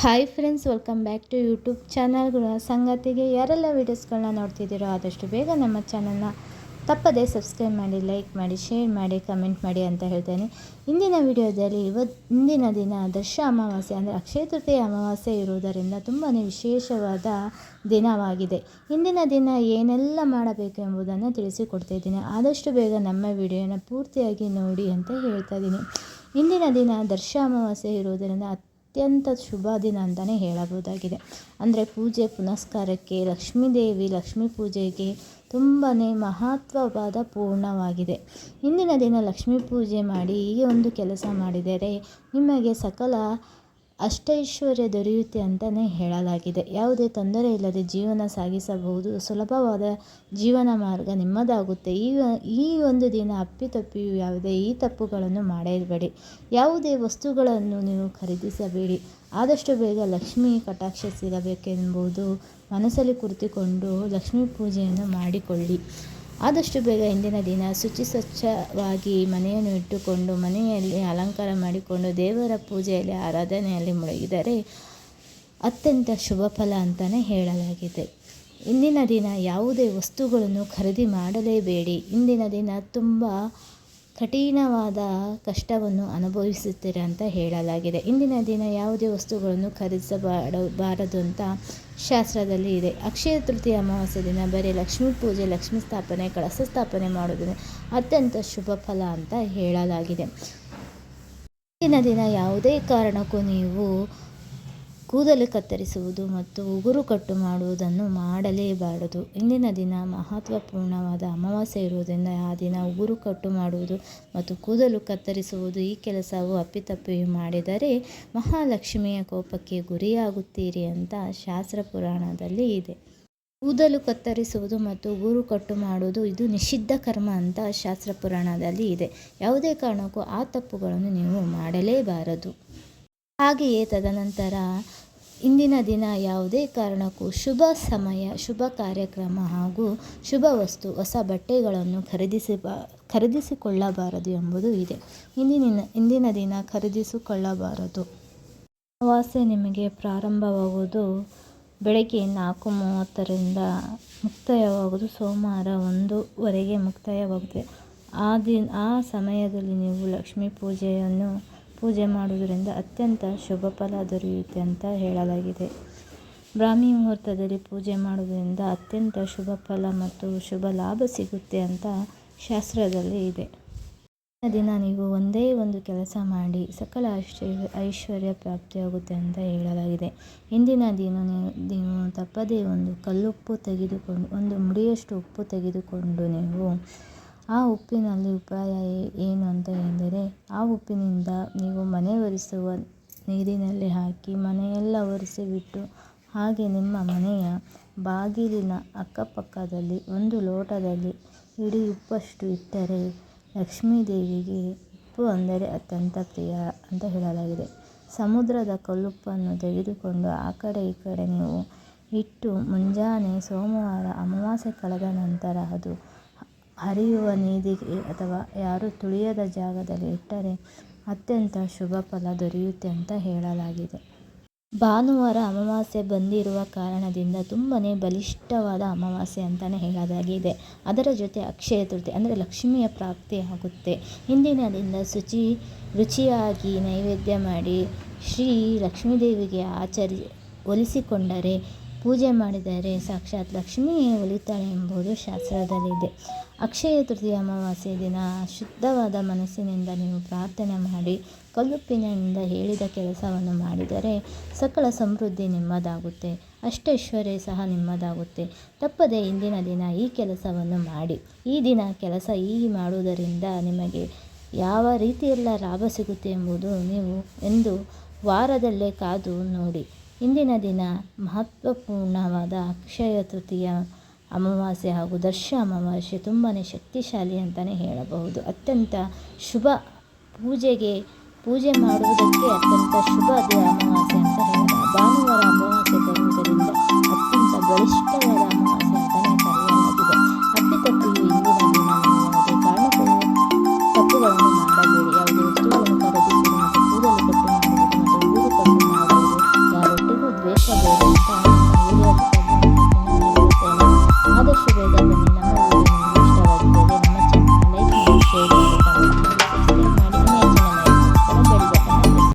Hi friends welcome back to YouTube channel ಗೃಹ ಸಂಗತಿಗೆ ಯಾರೆಲ್ಲ ವೀಡಿಯೋಸ್ಗಳನ್ನ ನೋಡ್ತಿದ್ದೀರೋ ಆದಷ್ಟು ಬೇಗ ನಮ್ಮ ಚಾನಲ್ನ ತಪ್ಪದೇ ಸಬ್ಸ್ಕ್ರೈಬ್ ಮಾಡಿ ಲೈಕ್ ಮಾಡಿ ಶೇರ್ ಮಾಡಿ ಕಮೆಂಟ್ ಮಾಡಿ ಅಂತ ಹೇಳ್ತೇನೆ. ಇಂದಿನ ವಿಡಿಯೋದಲ್ಲಿ ಇವತ್ತು ಇಂದಿನ ದಿನ ದರ್ಶ ಅಮಾವಾಸ್ಯೆ ಅಂದರೆ ಅಕ್ಷಯ ತೃತೀಯ ಅಮಾವಾಸ್ಯೆ ಇರುವುದರಿಂದ ತುಂಬಾ ವಿಶೇಷವಾದ ದಿನವಾಗಿದೆ. ಇಂದಿನ ದಿನ ಏನೆಲ್ಲ ಮಾಡಬೇಕು ಎಂಬುದನ್ನು ತಿಳಿಸಿಕೊಡ್ತಾಯಿದ್ದೀನಿ ಆದಷ್ಟು ಬೇಗ ನಮ್ಮ ವಿಡಿಯೋನ ಪೂರ್ತಿಯಾಗಿ ನೋಡಿ ಅಂತ ಹೇಳ್ತಾ ಇದ್ದೀನಿ. ಇಂದಿನ ದಿನ ದರ್ಶ ಅಮಾವಾಸ್ಯೆ ಇರುವುದರಿಂದ ಅತ್ಯಂತ ಶುಭ ದಿನ ಅಂತಲೇ ಹೇಳಬಹುದಾಗಿದೆ. ಅಂದರೆ ಪೂಜೆ ಪುನಸ್ಕಾರಕ್ಕೆ, ಲಕ್ಷ್ಮೀದೇವಿ ಲಕ್ಷ್ಮೀ ಪೂಜೆಗೆ ತುಂಬಾ ಮಹತ್ವವಾದ ಪೂರ್ಣವಾಗಿದೆ. ಇಂದಿನ ದಿನ ಲಕ್ಷ್ಮೀ ಪೂಜೆ ಮಾಡಿ ಈ ಒಂದು ಕೆಲಸ ಮಾಡಿದರೆ ನಿಮಗೆ ಸಕಲ ಅಷ್ಟೈಶ್ವರ್ಯ ದೊರೆಯುತ್ತೆ ಅಂತಲೇ ಹೇಳಲಾಗಿದೆ. ಯಾವುದೇ ತೊಂದರೆ ಇಲ್ಲದೆ ಜೀವನ ಸಾಗಿಸಬಹುದು. ಸುಲಭವಾದ ಜೀವನ ಮಾರ್ಗ ನಿಮ್ಮದಾಗುತ್ತೆ. ಈ ಈ ಒಂದು ದಿನ ಅಪ್ಪಿತಪ್ಪಿಯು ಯಾವುದೇ ಈ ತಪ್ಪುಗಳನ್ನು ಮಾಡಬೇಡಿ. ಯಾವುದೇ ವಸ್ತುಗಳನ್ನು ನೀವು ಖರೀದಿಸಬೇಡಿ. ಆದಷ್ಟು ಬೇಗ ಲಕ್ಷ್ಮಿ ಕಟಾಕ್ಷ ಸಿಗಬೇಕೆಂಬುದು ಮನಸ್ಸಲ್ಲಿ ಕುರಿತುಕೊಂಡು ಲಕ್ಷ್ಮೀ ಪೂಜೆಯನ್ನು ಮಾಡಿಕೊಳ್ಳಿ. ಆದಷ್ಟು ಬೇಗ ಇಂದಿನ ದಿನ ಶುಚಿ ಸ್ವಚ್ಛವಾಗಿ ಮನೆಯನ್ನು ಇಟ್ಟುಕೊಂಡು ಮನೆಯಲ್ಲಿ ಅಲಂಕಾರ ಮಾಡಿಕೊಂಡು ದೇವರ ಪೂಜೆಯಲ್ಲಿ, ಆರಾಧನೆಯಲ್ಲಿ ಮುಳುಗಿದರೆ ಅತ್ಯಂತ ಶುಭ ಫಲ ಅಂತಲೇ ಹೇಳಲಾಗಿದೆ. ಇಂದಿನ ದಿನ ಯಾವುದೇ ವಸ್ತುಗಳನ್ನು ಖರೀದಿ ಮಾಡಲೇಬೇಡಿ. ಇಂದಿನ ದಿನ ತುಂಬ ಕಠಿಣವಾದ ಕಷ್ಟವನ್ನು ಅನುಭವಿಸುತ್ತೀರ ಅಂತ ಹೇಳಲಾಗಿದೆ. ಇಂದಿನ ದಿನ ಯಾವುದೇ ವಸ್ತುಗಳನ್ನು ಖರೀದಿಸಬಾರದು ಅಂತ ಶಾಸ್ತ್ರದಲ್ಲಿ ಇದೆ. ಅಕ್ಷಯ ತೃತೀಯ ಅಮಾವಾಸ್ಯೆ ದಿನ ಬರೀ ಲಕ್ಷ್ಮೀ ಪೂಜೆ, ಲಕ್ಷ್ಮೀ ಸ್ಥಾಪನೆ, ಕಳಸ ಸ್ಥಾಪನೆ ಮಾಡೋದನ್ನು ಅತ್ಯಂತ ಶುಭ ಫಲ ಅಂತ ಹೇಳಲಾಗಿದೆ. ಇಂದಿನ ದಿನ ಯಾವುದೇ ಕಾರಣಕ್ಕೂ ನೀವು ಕೂದಲು ಕತ್ತರಿಸುವುದು ಮತ್ತು ಉಗುರು ಕಟ್ಟು ಮಾಡುವುದನ್ನು ಮಾಡಲೇಬಾರದು. ಇಂದಿನ ದಿನ ಮಹತ್ವಪೂರ್ಣವಾದ ಅಮಾವಾಸ್ಯೆ ಇರುವುದರಿಂದ ಆ ದಿನ ಉಗುರು ಕಟ್ಟು ಮಾಡುವುದು ಮತ್ತು ಕೂದಲು ಕತ್ತರಿಸುವುದು ಈ ಕೆಲಸವು ಅಪ್ಪಿತಪ್ಪಿ ಮಾಡಿದರೆ ಮಹಾಲಕ್ಷ್ಮಿಯ ಕೋಪಕ್ಕೆ ಗುರಿಯಾಗುತ್ತೀರಿ ಅಂತ ಶಾಸ್ತ್ರ ಪುರಾಣದಲ್ಲಿ ಇದೆ. ಕೂದಲು ಕತ್ತರಿಸುವುದು ಮತ್ತು ಉಗುರು ಕಟ್ಟು ಮಾಡುವುದು ಇದು ನಿಷಿದ್ಧ ಕರ್ಮ ಅಂತ ಶಾಸ್ತ್ರ ಪುರಾಣದಲ್ಲಿ ಇದೆ. ಯಾವುದೇ ಕಾರಣಕ್ಕೂ ಆ ತಪ್ಪುಗಳನ್ನು ನೀವು ಮಾಡಲೇಬಾರದು. ಹಾಗೆಯೇ ತದನಂತರ ಇಂದಿನ ದಿನ ಯಾವುದೇ ಕಾರಣಕ್ಕೂ ಶುಭ ಸಮಯ, ಶುಭ ಕಾರ್ಯಕ್ರಮ ಹಾಗೂ ಶುಭ ವಸ್ತು, ಹೊಸ ಬಟ್ಟೆಗಳನ್ನು ಖರೀದಿಸಿ, ಖರೀದಿಸಿಕೊಳ್ಳಬಾರದು ಎಂಬುದು ಇದೆ. ಇಂದಿನ ಇಂದಿನ ದಿನ ಖರೀದಿಸಿಕೊಳ್ಳಬಾರದು. ಅಮಾವಾಸ್ಯೆ ನಿಮಗೆ ಪ್ರಾರಂಭವಾಗುವುದು ಬೆಳಗ್ಗೆ ನಾಲ್ಕು ಮೂವತ್ತರಿಂದ ಮುಕ್ತಾಯವಾಗುವುದು ಸೋಮವಾರ ಒಂದೂವರೆಗೆ ಮುಕ್ತಾಯವಾಗುತ್ತೆ ಆ ದಿನ, ಆ ಸಮಯದಲ್ಲಿ ನೀವು ಲಕ್ಷ್ಮೀ ಪೂಜೆಯನ್ನು ಪೂಜೆ ಮಾಡುವುದರಿಂದ ಅತ್ಯಂತ ಶುಭ ಫಲ ದೊರೆಯುತ್ತೆ ಅಂತ ಹೇಳಲಾಗಿದೆ. ಬ್ರಾಹ್ಮಿ ಮುಹೂರ್ತದಲ್ಲಿ ಪೂಜೆ ಮಾಡುವುದರಿಂದ ಅತ್ಯಂತ ಶುಭ ಫಲ ಮತ್ತು ಶುಭ ಲಾಭ ಸಿಗುತ್ತೆ ಅಂತ ಶಾಸ್ತ್ರದಲ್ಲಿ ಇದೆ. ದಿನ ನೀವು ಒಂದೇ ಒಂದು ಕೆಲಸ ಮಾಡಿ ಸಕಲ ಐಶ್ವರ್ಯ ಐಶ್ವರ್ಯ ಪ್ರಾಪ್ತಿಯಾಗುತ್ತೆ ಅಂತ ಹೇಳಲಾಗಿದೆ. ಇಂದಿನ ದಿನ ನೀವು ನೀವು ತಪ್ಪದೇ ಒಂದು ಕಲ್ಲುಪ್ಪು ತೆಗೆದುಕೊಂಡು, ಒಂದು ಮುಡಿಯಷ್ಟು ಉಪ್ಪು ತೆಗೆದುಕೊಂಡು ನೀವು ಆ ಉಪ್ಪಿನಲ್ಲಿ ಉಪಾಯ ಏನು ಅಂತ ಎಂದರೆ, ಆ ಉಪ್ಪಿನಿಂದ ನೀವು ಮನೆ ಒರೆಸುವ ನೀರಿನಲ್ಲಿ ಹಾಕಿ ಮನೆಯೆಲ್ಲ ಒರೆಸಿಬಿಟ್ಟು, ಹಾಗೆ ನಿಮ್ಮ ಮನೆಯ ಬಾಗಿಲಿನ ಅಕ್ಕಪಕ್ಕದಲ್ಲಿ ಒಂದು ಲೋಟದಲ್ಲಿ ಇಡೀ ಉಪ್ಪಷ್ಟು ಇಟ್ಟರೆ ಲಕ್ಷ್ಮೀ ದೇವಿಗೆ ಉಪ್ಪು ಅಂದರೆ ಅತ್ಯಂತ ಪ್ರಿಯ ಅಂತ ಹೇಳಲಾಗಿದೆ. ಸಮುದ್ರದ ಕಲ್ಲುಪ್ಪನ್ನು ತೆಗೆದುಕೊಂಡು ಆ ಕಡೆ ಈ ಕಡೆ ನೀವು ಇಟ್ಟು ಮುಂಜಾನೆ ಸೋಮವಾರ ಅಮಾವಾಸ್ಯೆ ಕಳೆದ ನಂತರ ಅದು ಹರಿಯುವ ನೀರಿಗೆ ಅಥವಾ ಯಾರು ತುಳಿಯದ ಜಾಗದಲ್ಲಿ ಇಟ್ಟರೆ ಅತ್ಯಂತ ಶುಭ ಫಲ ದೊರೆಯುತ್ತೆ ಅಂತ ಹೇಳಲಾಗಿದೆ. ಭಾನುವಾರ ಅಮಾವಾಸ್ಯೆ ಬಂದಿರುವ ಕಾರಣದಿಂದ ತುಂಬಾ ಬಲಿಷ್ಠವಾದ ಅಮಾವಾಸ್ಯೆ ಅಂತಲೇ ಹೇಳೋದಾಗಿದೆ ಅದರ ಜೊತೆ ಅಕ್ಷಯ ತೃತಿ ಅಂದರೆ ಲಕ್ಷ್ಮಿಯ ಪ್ರಾಪ್ತಿ ಆಗುತ್ತೆ. ಹಿಂದಿನ ದಿನ ಶುಚಿ, ರುಚಿಯಾಗಿ ನೈವೇದ್ಯ ಮಾಡಿ ಶ್ರೀ ಲಕ್ಷ್ಮೀದೇವಿಗೆ ಆಚರಿ, ಒಲಿಸಿಕೊಂಡರೆ ಪೂಜೆ ಮಾಡಿದರೆ ಸಾಕ್ಷಾತ್ ಲಕ್ಷ್ಮಿಯೇ ಒಲಿತಾಳೆ ಎಂಬುದು ಶಾಸ್ತ್ರದಲ್ಲಿದೆ. ಅಕ್ಷಯ ತೃತೀಯ ಅಮಾವಾಸ್ಯೆ ದಿನ ಶುದ್ಧವಾದ ಮನಸ್ಸಿನಿಂದ ನೀವು ಪ್ರಾರ್ಥನೆ ಮಾಡಿ, ಕಲ್ಲುಪ್ಪಿನಿಂದ ಹೇಳಿದ ಕೆಲಸವನ್ನು ಮಾಡಿದರೆ ಸಕಲ ಸಮೃದ್ಧಿ ನಿಮ್ಮದಾಗುತ್ತೆ, ಅಷ್ಟೈಶ್ವರ್ಯ ಸಹ ನಿಮ್ಮದಾಗುತ್ತೆ. ತಪ್ಪದೆ ಇಂದಿನ ದಿನ ಈ ಕೆಲಸವನ್ನು ಮಾಡಿ. ಈ ದಿನ ಕೆಲಸ ಈ ಮಾಡುವುದರಿಂದ ನಿಮಗೆ ಯಾವ ರೀತಿಯೆಲ್ಲ ಲಾಭ ಸಿಗುತ್ತೆ ಎಂಬುದು ನೀವು ಎಂದು ವಾರದಲ್ಲೇ ಕಾದು ನೋಡಿ. ಇಂದಿನ ದಿನ ಮಹತ್ವಪೂರ್ಣವಾದ ಅಕ್ಷಯ ತೃತೀಯ ಅಮಾವಾಸ್ಯೆ ಹಾಗೂ ದರ್ಶ ಅಮಾವಾಸ್ಯೆ ತುಂಬಾ ಶಕ್ತಿಶಾಲಿ ಅಂತಲೇ ಹೇಳಬಹುದು. ಅತ್ಯಂತ ಶುಭ ಪೂಜೆಗೆ ಪೂಜೆ ಮಾಡುವುದಕ್ಕೆ ಅತ್ಯಂತ ಶುಭ